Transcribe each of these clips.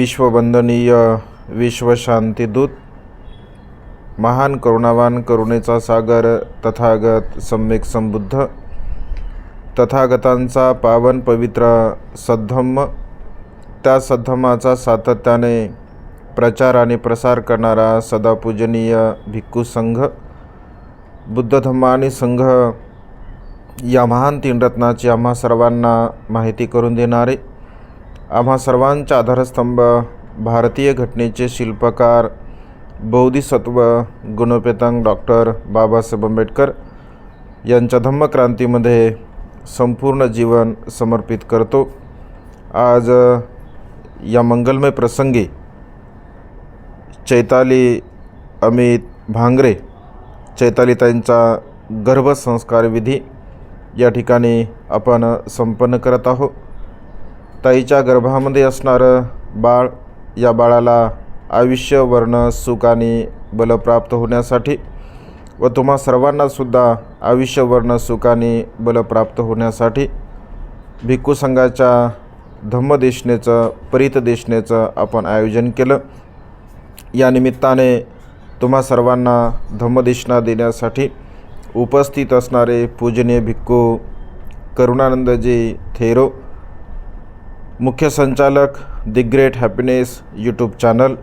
विश्ववंदनीय विश्वशांतीदूत महान करुणावान करुणेचा सागर तथागत सम्यक संबुद्ध तथागतांचा पावन पवित्र सद्धम्म त्या सद्धम्माचा सातत्याने प्रचार आणि प्रसार करणारा सदापूजनीय भिक्खू संघ बुद्धधम्म आणि संघ या महान तीन रत्नाची आम्हा सर्वांना माहिती करून देणारे आम्हा सर्वांचा आधारस्तंभ भारतीय घटनेचे शिल्पकार बौद्धिसत्व गुणपेतांग डॉक्टर बाबासाहेब आंबेडकर यांच्या धम्मक्रांतीमध्ये संपूर्ण जीवन समर्पित करतो. आज या मंगलमय प्रसंगी चैताली अमित भांगरे चैतालीताईंचा गर्भसंस्कार विधी या ठिकाणी आपण संपन्न करत आहोत. ताईच्या गर्भामध्ये असणारं बाळ या बाळाला आयुष्य वर्ण सुख आणि बल प्राप्त होण्यासाठी व तुम्हा सर्वांनासुद्धा आयुष्य वर्ण सुख आणि बल प्राप्त होण्यासाठी भिक्खू संघाच्या धम्मदेशनेचं परितदेशनेचं आपण आयोजन केलं. या निमित्ताने तुम्हा सर्वांना धम्मदेशना देण्यासाठी उपस्थित असणारे पूजनीय भिक्खू करुणानंदजी थेरो मुख्य संचालक the great happiness YouTube channel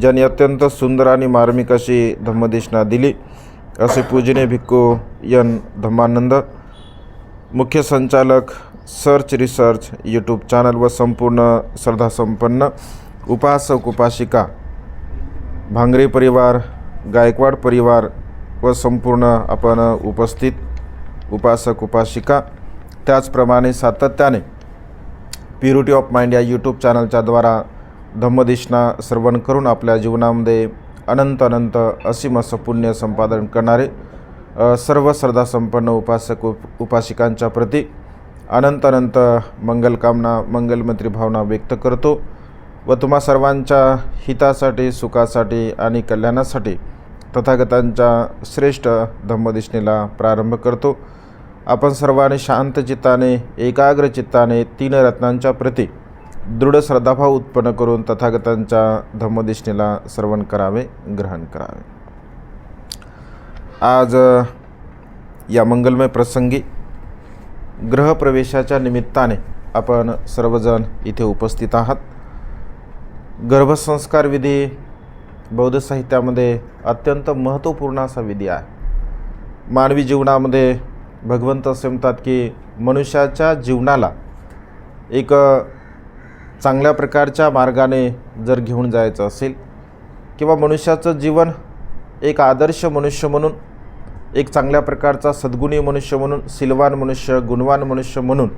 ज्यांनी अत्यंत सुंदर आणि मार्मिक अशी धम्मदेशना दिली. असे पूजने भिक्खू यन धम्मानंद मुख्य संचालक सर्च रिसर्च यूट्यूब चॅनल व संपूर्ण श्रद्धासंपन्न उपासक उपासिका भांगरे परिवार गायकवाड परिवार व संपूर्ण आपण उपस्थित उपासक उपासिका. त्याचप्रमाणे सातत्याने प्युरिटी ऑफ माइंड या यूट्यूब चॅनलच्याद्वारा धम्मदिशना श्रवण करून आपल्या जीवनामध्ये अनंत अनंत असीम असं पुण्य संपादन करणारे सर्व श्रद्धासंपन्न उपासक उप उपासिकांच्या प्रती अनंत अनंत मंगलकामना मंगलमंत्री भावना व्यक्त करतो व तुम्हा सर्वांच्या हितासाठी सुखासाठी आणि कल्याणासाठी तथागतांच्या श्रेष्ठ धम्मदिशनेला प्रारंभ करतो. आपण सर्वांनी शांत चित्ताने एकाग्र चित्ताने तीन रत्नांच्या प्रती दृढ श्रद्धाभाव उत्पन्न करून तथागतांच्या धम्मदिशनेला श्रवण करावे ग्रहण करावे. आज या मंगलमय प्रसंगी ग्रहप्रवेशाच्या निमित्ताने आपण सर्वजण इथे उपस्थित आहात. गर्भसंस्कार विधी बौद्ध साहित्यामध्ये अत्यंत महत्त्वपूर्ण असा विधी आहे. मानवी जीवनामध्ये भगवंत असे म्हणतात की मनुष्याच्या जीवनाला एक चांगल्या प्रकारच्या मार्गाने जर घेऊन जायचं असेल किंवा मनुष्याचं जीवन एक आदर्श मनुष्य म्हणून एक चांगल्या प्रकारचा सद्गुणी मनुष्य म्हणून सिलवान मनुष्य गुणवान मनुष्य म्हणून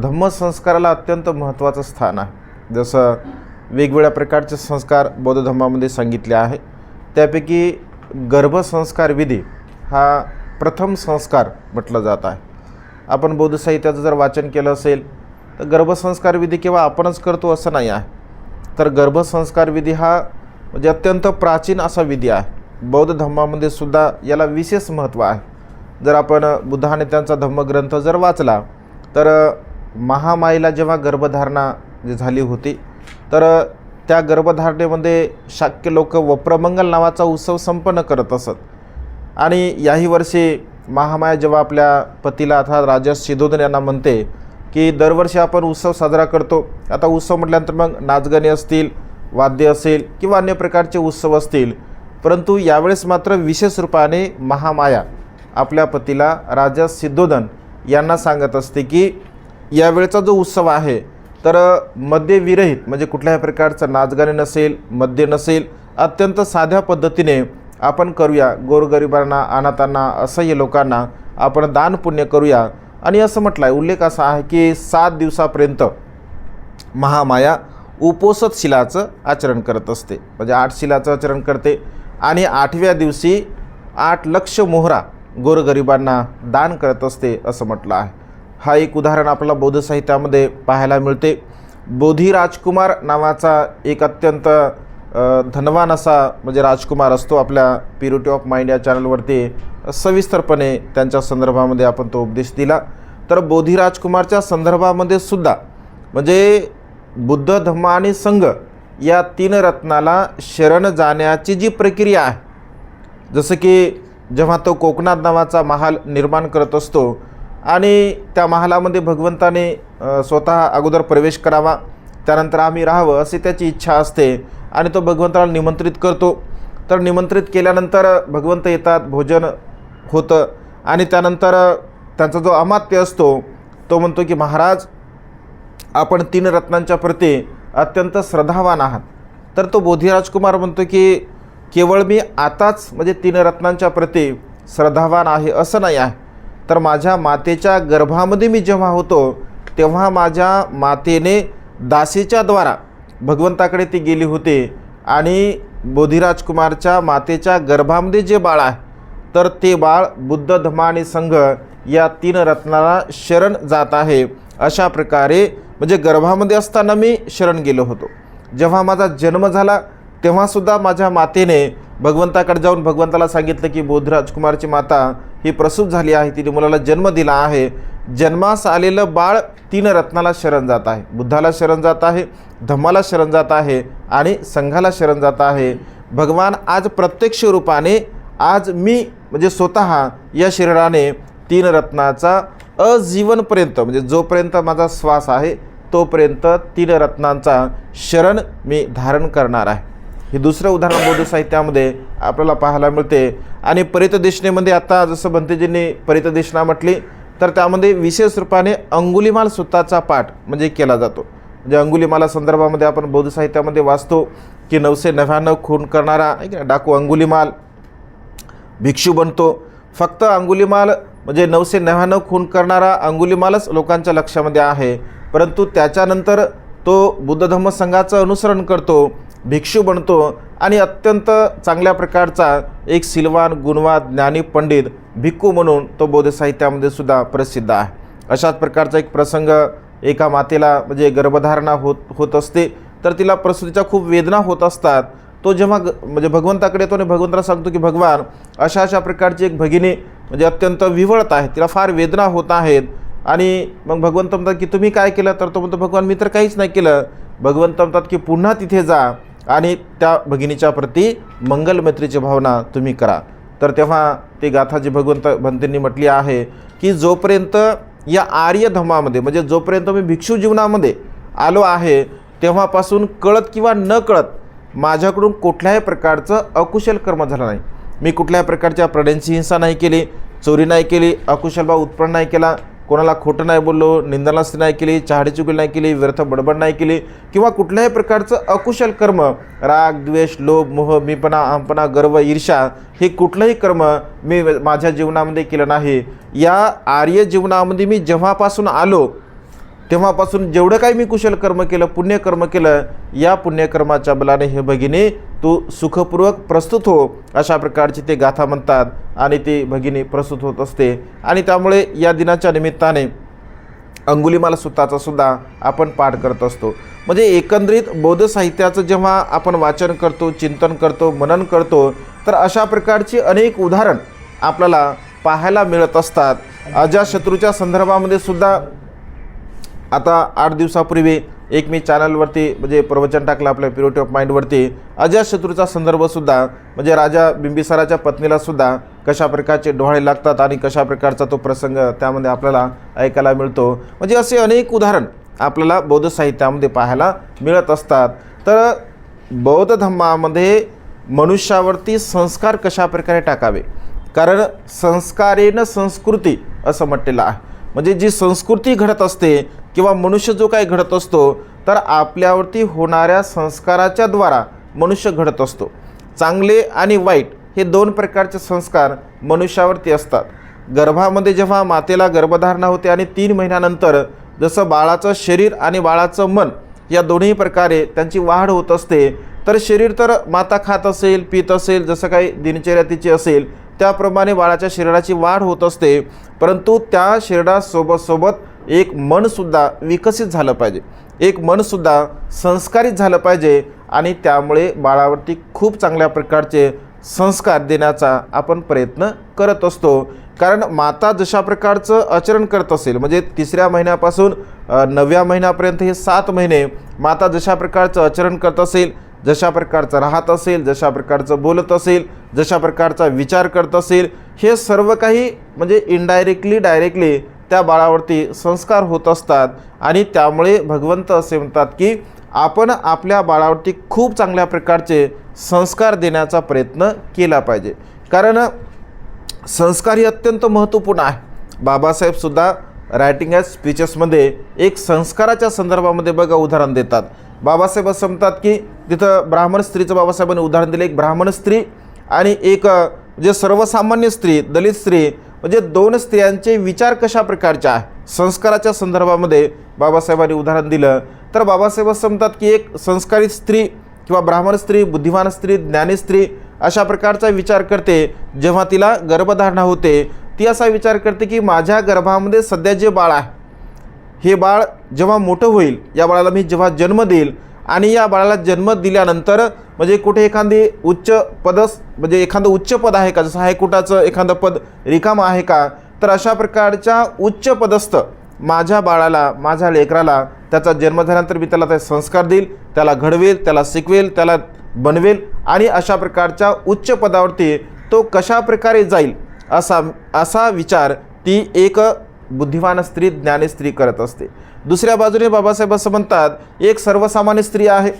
धम्मसंस्काराला अत्यंत महत्त्वाचं स्थान आहे. जसं वेगवेगळ्या प्रकारचे संस्कार बौद्ध धर्मामध्ये सांगितले आहे. त्यापैकी गर्भसंस्कार विधी हा प्रथम संस्कार म्हटलं जात आहे. आपण बौद्ध साहित्याचं जर वाचन केलं असेल तर गर्भसंस्कार विधी केवळ आपणच करतो असं नाही आहे. तर गर्भसंस्कार विधी हा म्हणजे अत्यंत प्राचीन असा विधी आहे. बौद्ध धर्मामध्ये सुद्धा याला विशेष महत्त्व आहे. जर आपण बुद्धाने त्यांचा धम्मग्रंथ जर वाचला तर महामाईला जेव्हा गर्भधारणा जी झाली होती तर त्या गर्भधारणेमध्ये शाक्य लोक वप्रमंगल नावाचा उत्सव संपन्न करत असत. आणि याही वर्षी महामाया जेव्हा आपल्या पतीला अर्थात राजा सिद्धोदन यांना म्हणते की दरवर्षी आपण उत्सव साजरा करतो आता उत्सव म्हटल्यानंतर मग नाचगाणी असतील वाद्य असेल किंवा अन्य प्रकारचे उत्सव असतील परंतु यावेळेस मात्र विशेष रूपाने महामाया आपल्या पतीला राजा सिद्धोदन यांना सांगत असते की यावेळचा जो उत्सव आहे तर मद्यविरहित म्हणजे कुठल्याही प्रकारचं नाचगाणे नसेल मद्य नसेल अत्यंत साध्या पद्धतीने आपण करूया. गोरगरिबांना अनाथांना असह्य लोकांना आपण दान पुण्य करूया. आणि असं म्हटलं आहे उल्लेख असा आहे की सात दिवसापर्यंत महामाया उपोसत शिलाचं आचरण करत असते. म्हणजे आठ शिलाचं आचरण करते. आणि आठव्या दिवशी आठ लक्ष मोहरा गोरगरिबांना दान करत असते असं म्हटलं आहे. हा एक उदाहरण आपल्याला बौद्ध साहित्यामध्ये पाहायला मिळते. बोधी राजकुमार नावाचा एक अत्यंत धनवान असा म्हणजे राजकुमार असतो आपल्या प्युरिटी ऑफ माइंड या चॅनलवरती सविस्तरपणे त्यांच्या संदर्भामध्ये आपण तो उपदेश दिला. तर बोधी राजकुमारच्या संदर्भामध्ये सुद्धा म्हणजे बुद्ध धम्म आणि संघ या तीन रत्नाला शरण जाण्याची जी प्रक्रिया आहे जसं की जेव्हा तो कोकणात नावाचा महाल निर्माण करत असतो आणि त्या महालामध्ये भगवंताने स्वतः अगोदर प्रवेश करावा त्यानंतर आम्ही राहावं अशी त्याची इच्छा असते आणि तो भगवंताला निमंत्रित करतो. तर निमंत्रित केल्यानंतर भगवंत येतात भोजन होतं आणि त्यानंतर त्यांचा जो अमात्य असतो तो म्हणतो की महाराज आपण तीन रत्नांच्या प्रती अत्यंत श्रद्धावान आहात. तर तो बोधिराजकुमार म्हणतो की केवळ मी आताच म्हणजे तीन रत्नांच्या प्रती श्रद्धावान आहे असं नाही आहे. तर माझ्या मातेच्या गर्भामध्ये मी जेव्हा होतो तेव्हा माझ्या मातेने दासीच्या द्वारा भगवंताकडे ती गेली होती. आणि बोधिराजकुमारच्या मातेच्या गर्भामध्ये जे बाळ आहे तर ते बाळ बुद्ध धमा आणि संघ या तीन रत्नाला शरण जात आहे. अशा प्रकारे म्हणजे गर्भामध्ये असताना मी शरण गेलो होतो. जेव्हा माझा जन्म झाला तेव्हासुद्धा माझ्या मातेने भगवंताकडे जाऊन भगवंताला सांगितलं की बोधराजकुमारची माता ही प्रसूत झाली आहे तिने मुलाला जन्म दिला आहे. जन्मास आलेलं बाळ तीन रत्नाला शरण जात आहे. बुद्धाला शरण जात आहे धम्माला शरण जात आहे आणि संघाला शरण जात आहे. भगवान आज प्रत्यक्ष रूपाने आज मी म्हणजे स्वतः या शरीराने तीन रत्नाचा अजीवनपर्यंत म्हणजे जोपर्यंत माझा श्वास आहे तोपर्यंत तीन रत्नांचा शरण मी धारण करणार आहे. हे दुसरं उदाहरण बौद्ध साहित्यामध्ये आपल्याला पाहायला मिळते. आणि परितदेशनेमध्ये आता जसं भंतेजींनी परितदेशना म्हटली तर त्यामध्ये विशेष रूपाने अंगुलीमाल सुताचा पाठ म्हणजे केला जातो. म्हणजे अंगुलीमाला संदर्भामध्ये आपण बौद्ध साहित्यामध्ये वाचतो की नऊशे नव्याण्णव खून करणारा आहे की डाकू अंगुलीमाल भिक्षू बनतो. फक्त अंगुलीमाल म्हणजे नऊशे नव्याण्णव खून करणारा अंगुलीमालच लोकांच्या लक्षामध्ये आहे. परंतु त्याच्यानंतर तो बुद्ध धम्म संघाचं अनुसरण करतो. भिक्षू बनतो आणि अत्यंत चांगल्या प्रकारचा एक सिलवान गुणवाद ज्ञानी पंडित भिक्खू म्हणून तो बौद्धसाहित्यामध्ये सुद्धा प्रसिद्ध आहे. अशाच प्रकारचा एक प्रसंग एका मातेला म्हणजे गर्भधारणा होत होत असते. तर तिला प्रसूतीच्या खूप वेदना होत असतात. तो जेव्हा ग म्हणजे भगवंताकडे येतो आणि भगवंताला सांगतो की भगवान अशा अशा प्रकारची एक भगिनी म्हणजे अत्यंत विवळत आहे. तिला फार वेदना होत आहेत. आणि मग भगवंत म्हणतात की तुम्ही काय केलं? तर तो म्हणतो भगवान मी तर काहीच नाही केलं. भगवंत म्हणतात की पुन्हा तिथे जा. आणि त्या भगिनीच्या प्रती मंगल मैत्रीची भावना तुम्ही करा. तर तेव्हा ती गाथा जी भगवंत भंतींनी म्हटली आहे की जोपर्यंत या आर्य धर्मामध्ये म्हणजे जोपर्यंत मी भिक्षू जीवनामध्ये आलो आहे तेव्हापासून कळत किंवा न कळत माझ्याकडून कुठल्याही प्रकारचं अकुशल कर्म झालं नाही. मी कुठल्याही प्रकारच्या प्राण्यांची हिंसा नाही केली चोरी नाही केली अकुशल भाव उत्पन्न नाही केला कोणाला खोटं नाही बोललो निंदनास्ती नाही केली चहाडीचुकी नाही केली व्यर्थ बडबड नाही केली किंवा कुठल्याही प्रकारचं अकुशल कर्म राग द्वेष लोभ मोह मीपणा आमपणा गर्व ईर्षा हे कुठलंही कर्म मी माझ्या जीवनामध्ये केलं नाही. या आर्य जीवनामध्ये मी जेव्हापासून आलो तेव्हापासून जेवढं काही मी कुशल कर्म केलं पुण्यकर्म केलं या पुण्यकर्माच्या बलाने हे भगिनी तू सुखपूर्वक प्रस्तुत हो अशा प्रकारची ते गाथा म्हणतात आणि ती भगिनी प्रस्तुत होत असते. आणि त्यामुळे या दिनाच्या निमित्ताने अंगुलीमाला सुताचा सुद्धा आपण पाठ करत असतो. म्हणजे एकंदरीत बौद्ध साहित्याचं जेव्हा आपण वाचन करतो चिंतन करतो मनन करतो तर अशा प्रकारची अनेक उदाहरण आपल्याला पाहायला मिळत असतात. अजाशत्रूच्या संदर्भामध्ये सुद्धा आता आठ दिवसापूर्वी एक मी चॅनलवरती म्हणजे प्रवचन टाकलं आपल्या प्युरिटी ऑफ माइंडवरती अजातशत्रूचा संदर्भसुद्धा म्हणजे राजा बिंबिसाराच्या पत्नीलासुद्धा कशा प्रकारचे डोहाळे लागतात आणि कशा प्रकारचा तो प्रसंग त्यामध्ये आपल्याला ऐकायला मिळतो. म्हणजे असे अनेक उदाहरण आपल्याला बौद्ध साहित्यामध्ये पाहायला मिळत असतात. तर बौद्ध धम्मामध्ये मनुष्यावरती संस्कार कशा प्रकारे टाकावे? कारण संस्कारेन संस्कृती असं म्हटलेलं आहे. म्हणजे जी संस्कृती घडत असते किंवा मनुष्य जो काही घडत असतो तर आपल्यावरती होणाऱ्या संस्काराच्या द्वारा मनुष्य घडत असतो. चांगले आणि वाईट हे दोन प्रकारचे संस्कार मनुष्यावरती असतात. गर्भामध्ये जेव्हा मातेला गर्भधारणा होते आणि तीन महिन्यानंतर जसं बाळाचं शरीर आणि बाळाचं मन या दोन्ही प्रकारे त्यांची वाढ होत असते तर शरीर तर माता खात असेल पित असेल जसं काही दिनचर्या तिची असेल त्याप्रमाणे बाळाच्या शरीराची वाढ होत असते परंतु त्या शरीरासोबत सोबत एक मनसुद्धा विकसित झालं पाहिजे. एक मनसुद्धा संस्कारित झालं पाहिजे आणि त्यामुळे बाळावरती खूप चांगल्या प्रकारचे संस्कार देण्याचा आपण प्रयत्न करत असतो. कारण माता जशा प्रकारचं आचरण करत असेल म्हणजे तिसऱ्या महिन्यापासून नवव्या महिन्यापर्यंत हे सात महिने माता जशा प्रकारचं आचरण करत असेल जशा प्रकारचं राहत असेल जशा प्रकारचं बोलत असेल जशा प्रकारचा विचार करत असेल हे सर्व काही म्हणजे इनडायरेक्टली डायरेक्टली त्या बाळावरती संस्कार होत असतात. आणि त्यामुळे भगवंत असे म्हणतात की आपण आपल्या बाळावरती खूप चांगल्या प्रकारचे संस्कार देण्याचा प्रयत्न केला पाहिजे. कारण संस्कार हे अत्यंत महत्त्वपूर्ण आहे. बाबासाहेबसुद्धा रायटिंग ॲज स्पीचेसमध्ये एक संस्काराच्या संदर्भामध्ये बघा उदाहरण देतात. बाबासाहेब असं म्हणतात की तिथं ब्राह्मण स्त्रीचं बाबासाहेबांनी उदाहरण दिलं. एक ब्राह्मण स्त्री आणि एक जे म्हणजे सर्वसामान्य स्त्री दलित स्त्री म्हणजे दोन स्त्रियांचे विचार कशा प्रकारचे आहे? संस्काराच्या संदर्भामध्ये बाबासाहेबांनी उदाहरण दिलं. तर बाबासाहेब असं म्हणतात की एक संस्कारित स्त्री किंवा ब्राह्मण स्त्री बुद्धिमान स्त्री ज्ञानी स्त्री अशा प्रकारचा विचार करते. जेव्हा तिला गर्भधारणा होते ती असा विचार करते की माझ्या गर्भामध्ये सध्या जे बाळ आहे हे बाळ जेव्हा मोठं होईल या बाळाला मी जेव्हा जन्म देईल आणि या बाळाला जन्म दिल्यानंतर म्हणजे कुठे एखादी उच्च पदस म्हणजे एखादं उच्च पद आहे का? जसं हायकोर्टाचं एखादं पद रिकामं आहे का? तर अशा प्रकारच्या उच्च पदस्थ माझ्या बाळाला माझ्या लेकराला त्याचा जन्म झाल्यानंतर मी त्याला ते संस्कार देईल त्याला घडवेल त्याला शिकवेल त्याला बनवेल आणि अशा प्रकारच्या उच्च पदावरती तो कशा प्रकारे जाईल असा असा विचार ती एक बुद्धिमान स्त्री ज्ञानी स्त्री करत असते. दुसऱ्या बाजूने बाबासाहेब असं म्हणतात एक सर्वसामान्य स्त्री आहे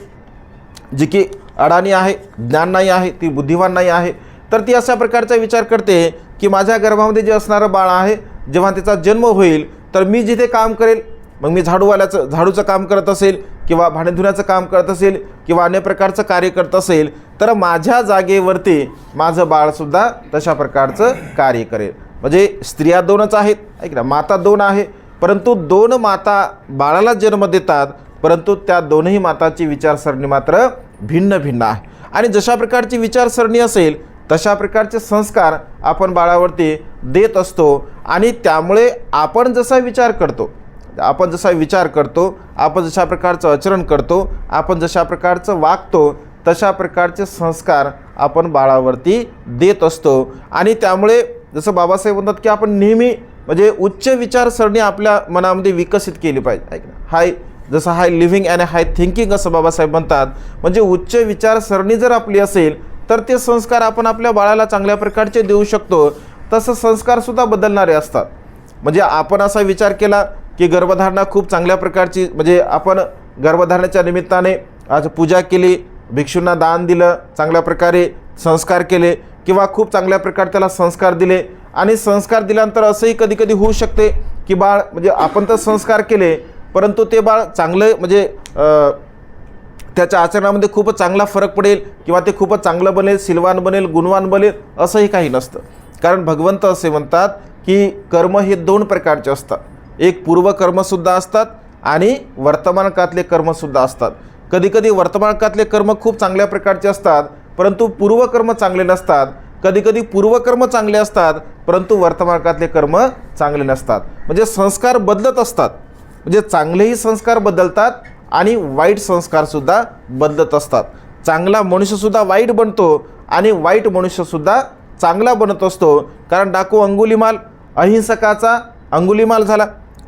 जी की अडाणी आहे ज्ञान नाही आहे ती बुद्धिवान नाही आहे. तर ती अशा प्रकारचा विचार करते की माझ्या गर्भामध्ये जे असणारं बाळ आहे जेव्हा त्याचा जन्म होईल तर मी जिथे काम करेल मग मी झाडूवाल्याचं झाडूचं काम करत असेल किंवा भांडे धुण्याचं काम करत असेल किंवा अन्य प्रकारचं कार्य करत असेल तर माझ्या जागेवरती माझं बाळसुद्धा तशा प्रकारचं कार्य करेल. म्हणजे स्त्रिया दोनच आहेत. ऐक ना माता दोन आहे. परंतु दोन माता बाळाला जन्म देतात परंतु त्या दोनही माताची विचारसरणी मात्र भिन्न भिन्न आहे. आणि जशा प्रकारची विचारसरणी असेल तशा प्रकारचे संस्कार आपण बाळावरती देत असतो आणि त्यामुळे आपण जसा विचार करतो आपण जसा विचार करतो आपण जशा प्रकारचं आचरण करतो आपण जशा प्रकारचं वागतो तशा प्रकारचे संस्कार आपण बाळावरती देत असतो. आणि त्यामुळे जसं बाबासाहेब म्हणतात की आपण नेहमी म्हणजे उच्च विचारसरणी आपल्या मनामध्ये विकसित केली पाहिजे. ऐक ना. हाय जसं high living and high thinking असं बाबासाहेब म्हणतात. म्हणजे उच्च विचारसरणी जर आपली असेल तर ते संस्कार आपण आपल्या बाळाला चांगल्या प्रकारचे देऊ शकतो. तसं संस्कारसुद्धा बदलणारे असतात. म्हणजे आपण असा विचार केला की गर्भधारणा खूप चांगल्या प्रकारची म्हणजे आपण गर्भधारणाच्या निमित्ताने आज पूजा केली भिक्षूंना दान दिलं चांगल्या प्रकारे संस्कार केले किंवा खूप चांगल्या प्रकारे त्याला संस्कार दिले. आणि संस्कार दिल्यानंतर असंही कधी कधी होऊ शकते की बाळ म्हणजे आपण तर संस्कार केले परंतु ते बाळ चांगलं म्हणजे त्याच्या आचरणामध्ये खूपच चांगला फरक पडेल किंवा ते खूपच चांगलं बनेल सिलवान बनेल गुणवान बनेल असंही काही नसतं. कारण भगवंत असे म्हणतात की कर्म हे दोन प्रकारचे असतात. एक पूर्वकर्मसुद्धा असतात आणि वर्तमानकातले कर्मसुद्धा असतात. कधीकधी वर्तमानकातले कर्म खूप चांगल्या प्रकारचे असतात परंतु पूर्वकर्म चांगले नसतात. कधीकधी पूर्वकर्म चांगले असतात परंतु वर्तमानकातले कर्म चांगले नसतात. म्हणजे संस्कार बदलत असतात. म्हणजे चांगलेही संस्कार बदलतात आणि वाईट संस्कारसुद्धा बदलत असतात. चांगला मनुष्यसुद्धा वाईट बनतो आणि वाईट मनुष्यसुद्धा चांगला बनत असतो. कारण डाकू अंगुलीमाल अहिंसकाचा अंगुलीमाल झाला.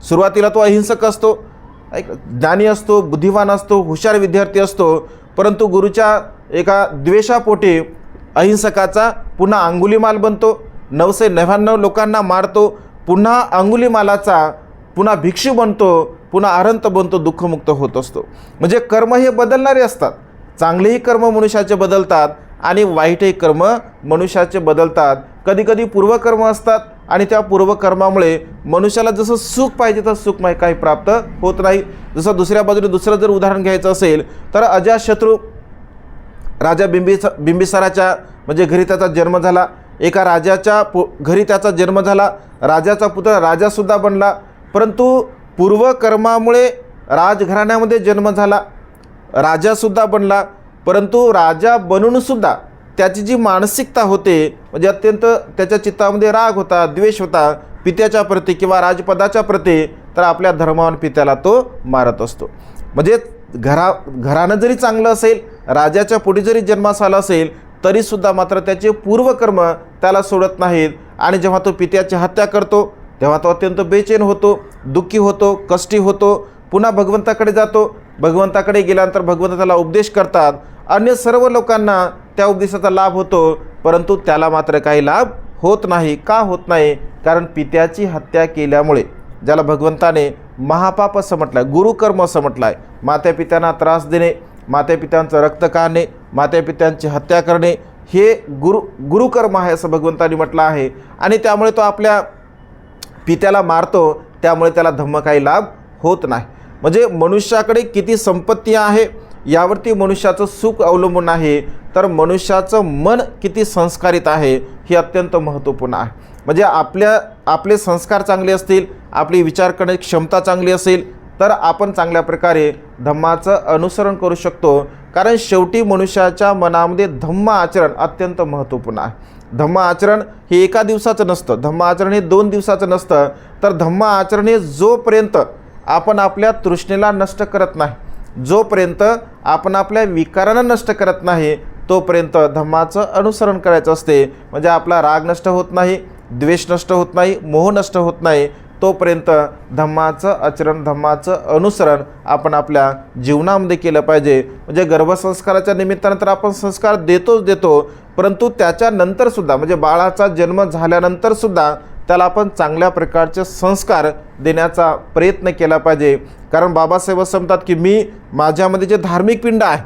सुरुवातीला तो अहिंसक असतो. ऐक ज्ञानी असतो बुद्धिवान असतो हुशार विद्यार्थी असतो. परंतु गुरुच्या एका द्वेषापोटी अहिंसकाचा पुन्हा अंगुलीमाल बनतो नऊशे नव्याण्णव लोकांना मारतो पुन्हा अंगुलीमालाचा पुन्हा भिक्षू बनतो पुन्हा अरंत बनतो दुःखमुक्त होत असतो. म्हणजे कर्म हे बदलणारे असतात. चांगलेही कर्म मनुष्याचे बदलतात आणि वाईटही कर्म मनुष्याचे बदलतात. कधीकधी पूर्वकर्म असतात आणि त्या पूर्वकर्मामुळे मनुष्याला जसं सुख पाहिजे तसं सुख माही काही प्राप्त होत नाही. जसं दुसऱ्या बाजूने दुसरं जर उदाहरण घ्यायचं असेल तर अजातशत्रू राजा बिंबिसा बिंबिसाराच्या म्हणजे घरी त्याचा जन्म झाला. एका राजाच्या पु घरी त्याचा जन्म झाला. राजाचा पुत्र राजासुद्धा बनला. परंतु पूर्वकर्मामुळे राजघराण्यामध्ये जन्म झाला. राजासुद्धा बनला. परंतु राजा बनूनसुद्धा त्याची जी मानसिकता होते म्हणजे अत्यंत त्याच्या चित्तामध्ये राग होता द्वेष होता पित्याच्या प्रती किंवा राजपदाच्या प्रती तर आपल्या धर्मावान पित्याला तो मारत असतो. म्हणजे घरा घरानं जरी चांगलं असेल राजाच्या पुढे जरी जन्मास आला असेल तरीसुद्धा मात्र त्याचे पूर्वकर्म त्याला सोडत नाहीत. आणि जेव्हा तो पित्याची हत्या करतो तेव्हा तो अत्यंत बेचैन होतो दुःखी होतो कष्टी होतो पुन्हा भगवंताकडे जातो. भगवंताकडे गेल्यानंतर भगवंत त्याला उपदेश करतात अन्य सर्व लोकांना त्या उपदेशाचा लाभ होतो परंतु त्याला मात्र काही लाभ होत नाही. का होत नाही? कारण पित्याची हत्या केल्यामुळे. ज्याला भगवंताने महापाप असं म्हटलं आहे गुरुकर्म असं म्हटलं आहे मात्या पित्यांना त्रास देणे मात्या पित्यांचं रक्त काढणे मात्या पित्यांची हत्या करणे हे गुरु गुरुकर्म आहे असं भगवंतांनी म्हटलं आहे. आणि त्यामुळे तो आपल्या पित्याला मारतो त्यामुळे त्याला धम्म काही लाभ होत नाही. म्हणजे मनुष्याकडे किती संपत्ती आहे यावरती मनुष्याचं सुख अवलंबून आहे तर मनुष्याचं मन किती संस्कारित आहे हे अत्यंत महत्त्वपूर्ण आहे. म्हणजे आपल्या आपले संस्कार चांगले असतील आपली विचार करण्याची क्षमता चांगली असेल तर आपण चांगल्या प्रकारे धम्माचं अनुसरण करू शकतो. कारण शेवटी मनुष्याच्या मनामध्ये धम्म आचरण अत्यंत महत्त्वपूर्ण आहे. धम्म आचरण हे एका दिवसाचं नसतं. धम्म आचरण हे दोन दिवसाचं नसतं. तर धम्म आचरण हे जोपर्यंत आपण आपल्या तृष्णेला नष्ट करत नाही जोपर्यंत आपण आपल्या विकारांना नष्ट करत नाही तोपर्यंत धम्माचं अनुसरण करायचं असते. म्हणजे आपला राग नष्ट होत नाही द्वेष नष्ट होत नाही मोह नष्ट होत नाही तोपर्यंत धम्माचं आचरण धम्माचं अनुसरण आपण आपल्या जीवनामध्ये केलं पाहिजे. म्हणजे गर्भसंस्काराच्या निमित्तानं तर आपण संस्कार देतोच देतो परंतु त्याच्यानंतरसुद्धा म्हणजे बाळाचा जन्म झाल्यानंतरसुद्धा त्याला आपण चांगल्या प्रकारचे संस्कार देण्याचा प्रयत्न केला पाहिजे. कारण बाबासाहेब असं म्हणतात की मी माझ्यामध्ये जे धार्मिक पिंड आहे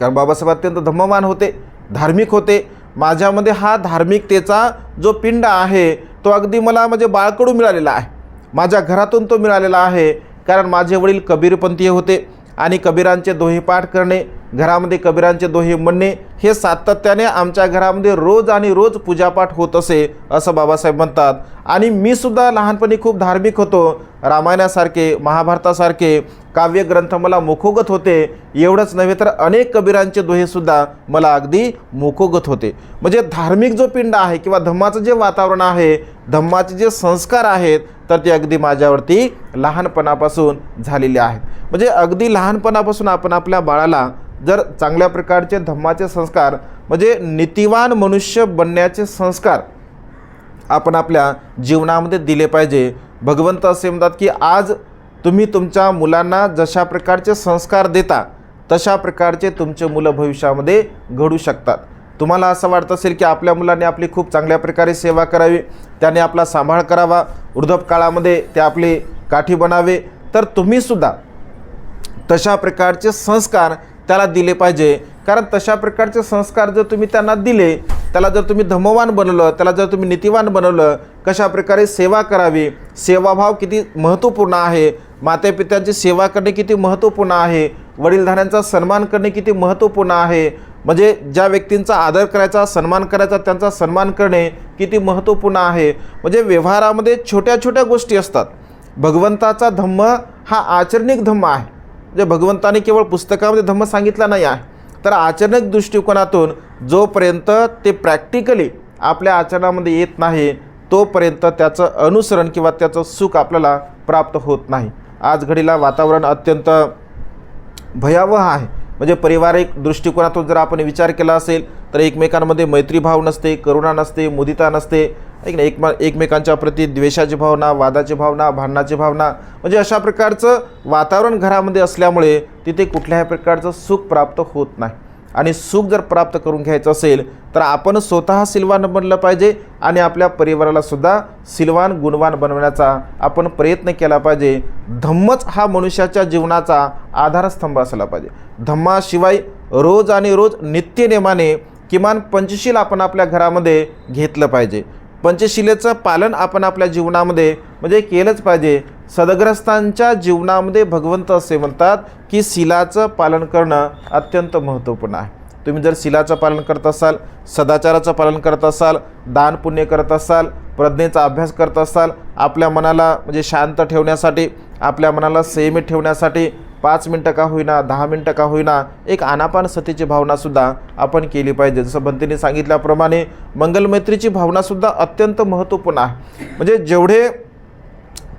कारण बाबासाहेब अत्यंत धम्मवान होते धार्मिक होते. माझ्यामध्ये हा धार्मिकतेचा जो पिंड आहे तो अगदी मला म्हणजे बाळकडू मिळालेला आहे. माझ्या घरातून तो मिळालेला आहे. कारण माझे वडील कबीरपंथीय होते. आणि कबीरांचे दोहे पाठ करणे घरामध्ये कबीरांचे दोहे म्हणणे हे सातत्याने आमच्या घरामध्ये रोज आणि रोज पूजापाठ होत असे असं बाबासाहेब म्हणतात. आणि मी सुद्धा लहानपणी खूप धार्मिक होतो. रामायणासारखे महाभारतासारखे काव्यग्रंथ मला मुखोगत होते. एवढंच नव्हे तर अनेक कबीरांचे दोहेसुद्धा मला अगदी मुखोगत होते. म्हणजे धार्मिक जो पिंड आहे किंवा धम्माचं जे वातावरण आहे धम्माचे जे संस्कार आहेत तर ते अगदी माझ्यावरती लहानपणापासून झालेले आहेत. म्हणजे अगदी लहानपणापासून आपण आपल्या बाळाला जर चांगल्या प्रकारचे धम्माचे संस्कार म्हणजे नीतिवान मनुष्य बनण्याचे संस्कार आपण आपल्या जीवनामध्ये दिले पाहिजे. भगवंत असे म्हणतात की आज तुम्ही तुमच्या मुलांना जशा प्रकारचे संस्कार देता तशा प्रकारचे तुमचे मुलं भविष्यामध्ये घडू शकतात. तुम्हाला असं वाटत असेल की आपल्या मुलांनी आपली खूप चांगल्या प्रकारे सेवा करावी त्याने आपला सांभाळ करावा वृद्धपकाळामध्ये ते आपली काठी बनावे तर तुम्हीसुद्धा तशा प्रकारचे संस्कार त्याला दिले पाहिजे. कारण तशा प्रकारचे संस्कार जर तुम्ही त्यांना दिले त्याला जर तुम्ही धमवान बनवलं त्याला जर तुम्ही नीतिवान बनवलं कशा प्रकारे सेवा करावी सेवाभाव किती महत्त्वपूर्ण आहे मातेपित्यांची सेवा करणे किती महत्त्वपूर्ण आहे वडीलधाऱ्यांचा सन्मान करणे किती महत्त्वपूर्ण आहे? म्हणजे ज्या व्यक्तींचा आदर करायचा सन्मान करायचा त्यांचा सन्मान करणे किती महत्त्वपूर्ण आहे? म्हणजे व्यवहारामध्ये छोट्या छोट्या गोष्टी असतात. भगवंताचा धम्म हा आचरणिक धम्म आहे. म्हणजे भगवंताने केवळ पुस्तकामध्ये धम्म सांगितला नाही आहे. तर आचरणिक दृष्टिकोनातून जोपर्यंत ते प्रॅक्टिकली आपल्या आचरणामध्ये येत नाही तोपर्यंत त्याचं अनुसरण किंवा त्याचं सुख आपल्याला प्राप्त होत नाही. आज घडीला वातावरण अत्यंत भयावह आहे. म्हणजे पारिवारिक दृष्टिकोनातून जर आपण विचार केला असेल तर एकमेकांमध्ये मैत्रीभाव नसते करुणा नसते मुदिता नसते. एक एकमा एकमेकांच्या प्रती द्वेषाची भावना वादाची भावना भांडणाची भावना म्हणजे अशा प्रकारचं वातावरण घरामध्ये असल्यामुळे तिथे कुठल्याही प्रकारचं सुख प्राप्त होत नाही. आणि सुख जर प्राप्त करून घ्यायचं असेल तर आपण स्वतः सिलवान बनलं पाहिजे आणि आपल्या परिवाराला सुद्धा सिलवान गुणवान बनवण्याचा आपण प्रयत्न केला पाहिजे. धम्मच हा मनुष्याच्या जीवनाचा आधारस्तंभ असला पाहिजे. धम्माशिवाय रोज आणि रोज नित्यनेमाने किमान पंचशील आपण आपल्या घरामध्ये घेतलं पाहिजे. पंचशिलेचं पालन आपण आपल्या जीवनामध्ये म्हणजे केलंच पाहिजे. सदग्रस्तांच्या जीवनामध्ये भगवंत असे म्हणतात की शिलाचं पालन करणं अत्यंत महत्त्वपूर्ण आहे. तुम्ही जर शिलाचं पालन करत असाल सदाचाराचं पालन करत असाल दान पुण्य करत असाल प्रज्ञेचा अभ्यास करत असाल आपल्या मनाला म्हणजे शांत ठेवण्यासाठी आपल्या मनाला संयमित ठेवण्यासाठी पाच मिनटं का होईना दहा मिनटं का होईना एक आनापान सतीची भावनासुद्धा आपण केली पाहिजे. जसं बंतीने सांगितल्याप्रमाणे मंगलमैत्रीची भावनासुद्धा अत्यंत महत्त्वपूर्ण आहे. म्हणजे जेवढे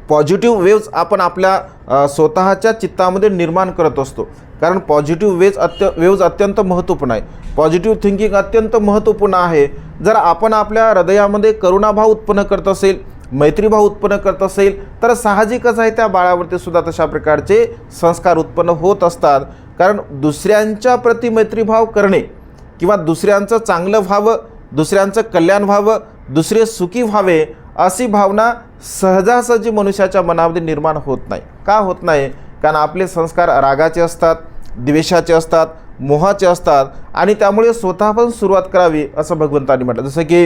पॉझिटिव्ह वेव्ज आपण आपल्या स्वतःच्या चित्तामध्ये निर्माण करत असतो कारण पॉझिटिव्ह वेज अत्य वेव्ज अत्यंत महत्त्वपूर्ण आहे. पॉझिटिव्ह थिंकिंग अत्यंत महत्त्वपूर्ण आहे. जर आपण आपल्या हृदयामध्ये करुणाभाव उत्पन्न करत असेल मैत्रीभाव उत्पन्न करत असेल तर साहजिकच आहे त्या बाळावरती सुद्धा तशा प्रकारचे संस्कार उत्पन्न होत असतात. कारण दुसऱ्यांच्या प्रति मैत्रीभाव करणे किंवा दुसऱ्यांचं चांगलं व्हावं दुसऱ्यांचं कल्याण व्हावं दुसरे सुखी व्हावे अशी भावना सहजासहजी मनुष्याच्या मनामध्ये निर्माण होत नाही. का होत नाही? कारण आपले संस्कार रागाचे असतात द्वेषाचे असतात मोहाचे असतात आणि त्यामुळे स्वतः पण सुरुवात करावी असं भगवंतांनी म्हटलं. जसं की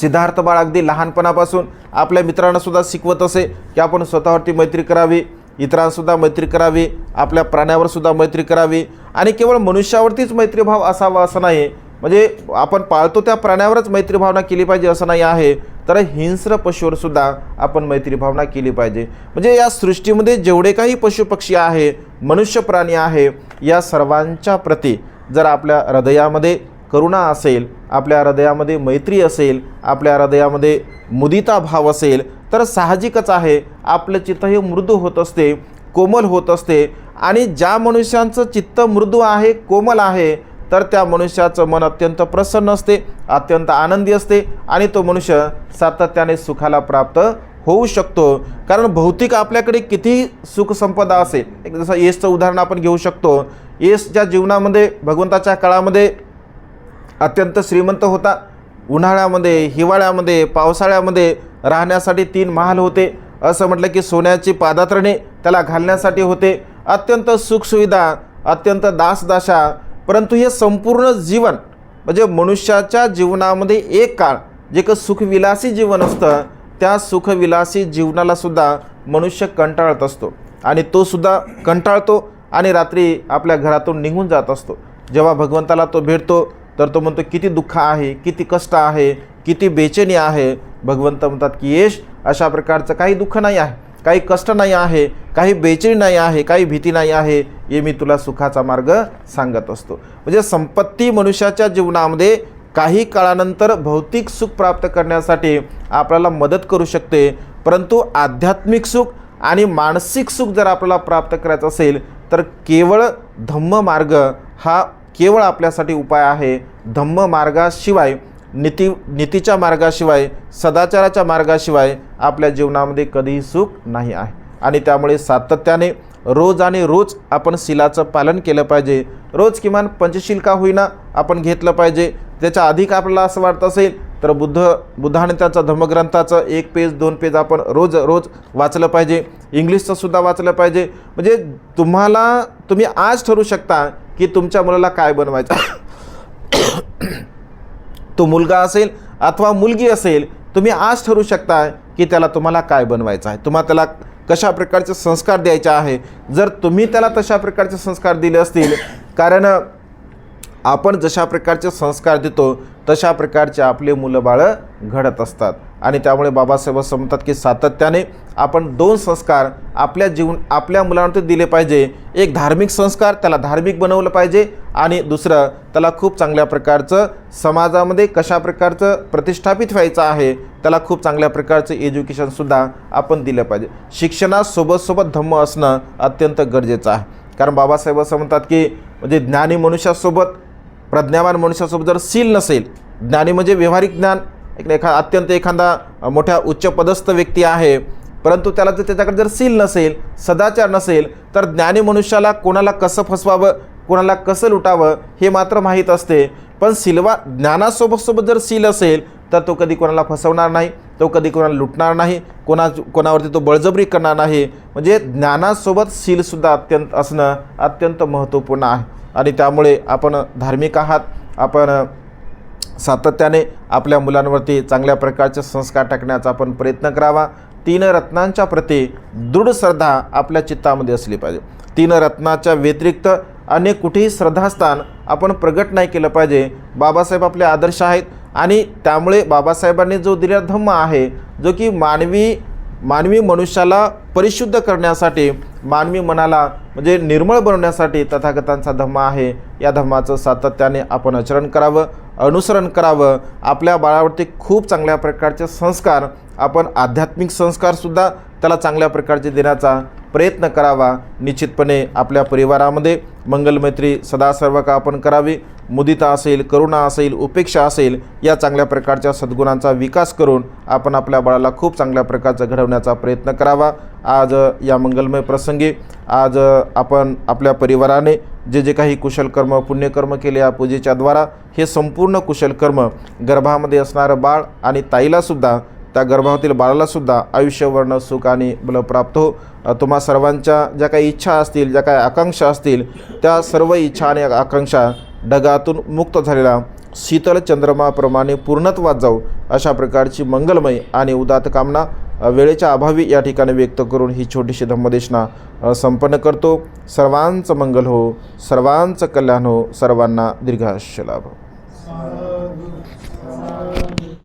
सिद्धार्थ बाळ अगदी लहानपणापासून आपल्या मित्रांनासुद्धा शिकवत असे की आपण स्वतःवरती मैत्री करावी इतरांसुद्धा मैत्री करावी आपल्या प्राण्यावरसुद्धा मैत्री करावी आणि केवळ मनुष्यावरतीच मैत्रीभाव असावा असं नाही. म्हणजे आपण पाळतो त्या प्राण्यावरच मैत्रीभावना केली पाहिजे असं नाही आहे. तर हिंस्र पशूवरसुद्धा आपण मैत्रीभावना केली पाहिजे. म्हणजे या सृष्टीमध्ये जेवढे काही पशुपक्षी आहे मनुष्य प्राणी आहे या सर्वांच्या प्रती जर आपल्या हृदयामध्ये करुणा असेल आपल्या हृदयामध्ये मैत्री असेल आपल्या हृदयामध्ये मुदिता भाव असेल तर साहजिकच आहे. आपलं चित्त हे मृदू होत असते कोमल होत असते. आणि ज्या मनुष्यांचं चित्त मृदू आहे कोमल आहे तर त्या मनुष्याचं मन अत्यंत प्रसन्न असते अत्यंत आनंदी असते आणि तो मनुष्य सातत्याने सुखाला प्राप्त होऊ शकतो. कारण भौतिक आपल्याकडे किती सुखसंपदा असेल. एक जसं येसचं उदाहरण आपण घेऊ शकतो. येसच्या जीवनामध्ये भगवंताच्या काळामध्ये अत्यंत श्रीमंत होता. उन्हाळ्यामध्ये हिवाळ्यामध्ये पावसाळ्यामध्ये राहण्यासाठी तीन महाल होते. असं म्हटलं की सोन्याची पादात्रणे त्याला घालण्यासाठी होते. अत्यंत सुखसुविधा अत्यंत दासदाशा परंतु हे संपूर्ण जीवन म्हणजे मनुष्याच्या जीवनामध्ये एक काळ जे का सुखविलासी जीवन असतं त्या सुखविलासी जीवनालासुद्धा मनुष्य कंटाळत असतो. आणि तो सुद्धा कंटाळतो आणि रात्री आपल्या घरातून निघून जात असतो. जेव्हा भगवंताला तो भेटतो तर तो म्हणतो किती दुःख आहे किती कष्ट आहे किती बेचैनी आहे. भगवंत म्हणतात की यश अशा प्रकारचं काही दुःख नाही आहे काही कष्ट नाही आहे काही बेचैनी नाही आहे काही भीती नाही आहे हे मी तुला सुखाचा मार्ग सांगत असतो. म्हणजे संपत्ती मनुष्याच्या जीवनामध्ये काही काळानंतर भौतिक सुख प्राप्त करण्यासाठी आपल्याला मदत करू शकते. परंतु आध्यात्मिक सुख आणि मानसिक सुख जर आपल्याला प्राप्त करायचं असेल तर केवळ धम्म मार्ग हा केवळ आपल्यासाठी उपाय आहे धम्म मार्गाशिवाय नीती नीतीच्या मार्गाशिवाय सदाचाराच्या मार्गाशिवाय आपल्या जीवनामध्ये कधीही सुख नाही आहे. आणि त्यामुळे सातत्याने रोज आणि रोज आपण शिलाचं पालन केलं पाहिजे. रोज किमान पंचशील का होईना आपण घेतलं पाहिजे. त्याच्या अधिक आपल्याला असं वाटत असेल तर बुद्ध बुद्धाने त्याचं धर्मग्रंथाचं एक पेज दोन पेज आपण रोज रोज वाचलं पाहिजे. इंग्लिशचंसुद्धा वाचलं पाहिजे. म्हणजे तुम्हाला तुम्ही आज ठरू शकता की तुमच्या मुलाला काय बनवायचं? तो मुलगा असेल अथवा मुलगी असेल तुम्ही आज ठरू शकता की त्याला तुम्हाला काय बनवायचं आहे? तुम्हाला त्याला कशा प्रकारचे संस्कार द्यायचे आहे? जर तुम्ही त्याला तशा प्रकारचे संस्कार दिले असतील कारण आपण जशा प्रकारचे संस्कार देतो तशा प्रकारचे आपले मुलं बाळं घडत असतात. आणि त्यामुळे बाबासाहेब असं म्हणतात की सातत्याने आपण दोन संस्कार आपल्या जीवन आपल्या मुलांवरती दिले पाहिजे. एक धार्मिक संस्कार त्याला धार्मिक बनवलं पाहिजे. आणि दुसरं त्याला खूप चांगल्या प्रकारचं समाजामध्ये कशा प्रकारचं प्रतिष्ठापित व्हायचं आहे त्याला खूप चांगल्या प्रकारचं एज्युकेशनसुद्धा आपण दिलं पाहिजे. शिक्षणासोबतसोबत धम्म असणं अत्यंत गरजेचं आहे. कारण बाबासाहेब असं म्हणतात की म्हणजे ज्ञानी मनुष्यासोबत प्रज्ञावान मनुष्यासोबत जर सील नसेल ज्ञानी म्हणजे व्यावहारिक ज्ञान एक एखा अत्यंत एखादा मोठ्या उच्च पदस्थ व्यक्ती आहे परंतु त्याला जर त्याच्याकडे जर सील नसेल सदाचार नसेल तर ज्ञानी मनुष्याला कोणाला कसं फसवावं कोणाला कसं लुटावं हे मात्र माहीत असते. पण सिलवा ज्ञानासोबत सोबत जर सील असेल तर तो कधी कोणाला फसवणार नाही तो कधी कोणाला लुटणार नाही कोणा कोणावरती तो बळजबरी करणार नाही. म्हणजे ज्ञानासोबत सीलसुद्धा अत्यंत असणं अत्यंत महत्त्वपूर्ण आहे. आणि त्यामुळे आपण धार्मिक आहात आपण सातत्याने आपल्या मुलांवरती चांगल्या प्रकारचे संस्कार टाकण्याचा आपण प्रयत्न करावा. तीन रत्नांच्या प्रती दृढ श्रद्धा आपल्या चित्तामध्ये असली पाहिजे. तीन रत्नाच्या व्यतिरिक्त अन्य कुठेही श्रद्धास्थान आपण प्रगट नाही केलं पाहिजे. बाबासाहेब आपले आदर्श आहेत. आणि त्यामुळे बाबासाहेबांनी जो दिलेला धम्म आहे जो की मानवी मानवी मनुष्याला परिशुद्ध करण्यासाठी मानवी मनाला म्हणजे निर्मळ बनवण्यासाठी तथागतांचा धम्म आहे या धम्माचं सातत्याने आपण आचरण करावं अनुसरण करावं. आपल्या बाळावरती खूप चांगल्या प्रकारचे संस्कार आपण आध्यात्मिक संस्कारसुद्धा त्याला चांगल्या प्रकारचे देण्याचा प्रयत्न करावा. निश्चितपणे आपल्या परिवारामध्ये मंगलमैत्री सदा सर्व का आपण करावी. मुदिता असेल करुणा असेल उपेक्षा असेल या चांगल्या प्रकारच्या सद्गुणांचा विकास करून आपण आपल्या बाळाला खूप चांगल्या प्रकारचं घडवण्याचा प्रयत्न करावा. आज या मंगलमय प्रसंगी आज आपण आपल्या परिवाराने जे जे काही कुशलकर्म पुण्यकर्म केले या पूजेच्या द्वारा हे संपूर्ण कुशलकर्म गर्भामध्ये असणारं बाळ आणि ताईलासुद्धा त्या गर्भातील बाळालासुद्धा आयुष्यवर्ण सुख आणि बल प्राप्त हो. तुम्हा सर्वांच्या ज्या काही इच्छा असतील ज्या काही आकांक्षा असतील त्या सर्व इच्छा आणि आकांक्षा ढगातून मुक्त झालेला शीतल चंद्रमाप्रमाणे पूर्णत्वात जाऊ अशा प्रकारची मंगलमय आणि उदात कामना वेळेच्या अभावी या ठिकाणी व्यक्त करून ही छोटीशी धम्मदेशना संपन्न करतो. सर्वांचं मंगल हो सर्वांचं कल्याण हो सर्वांना दीर्घायुष्य लाभ हो.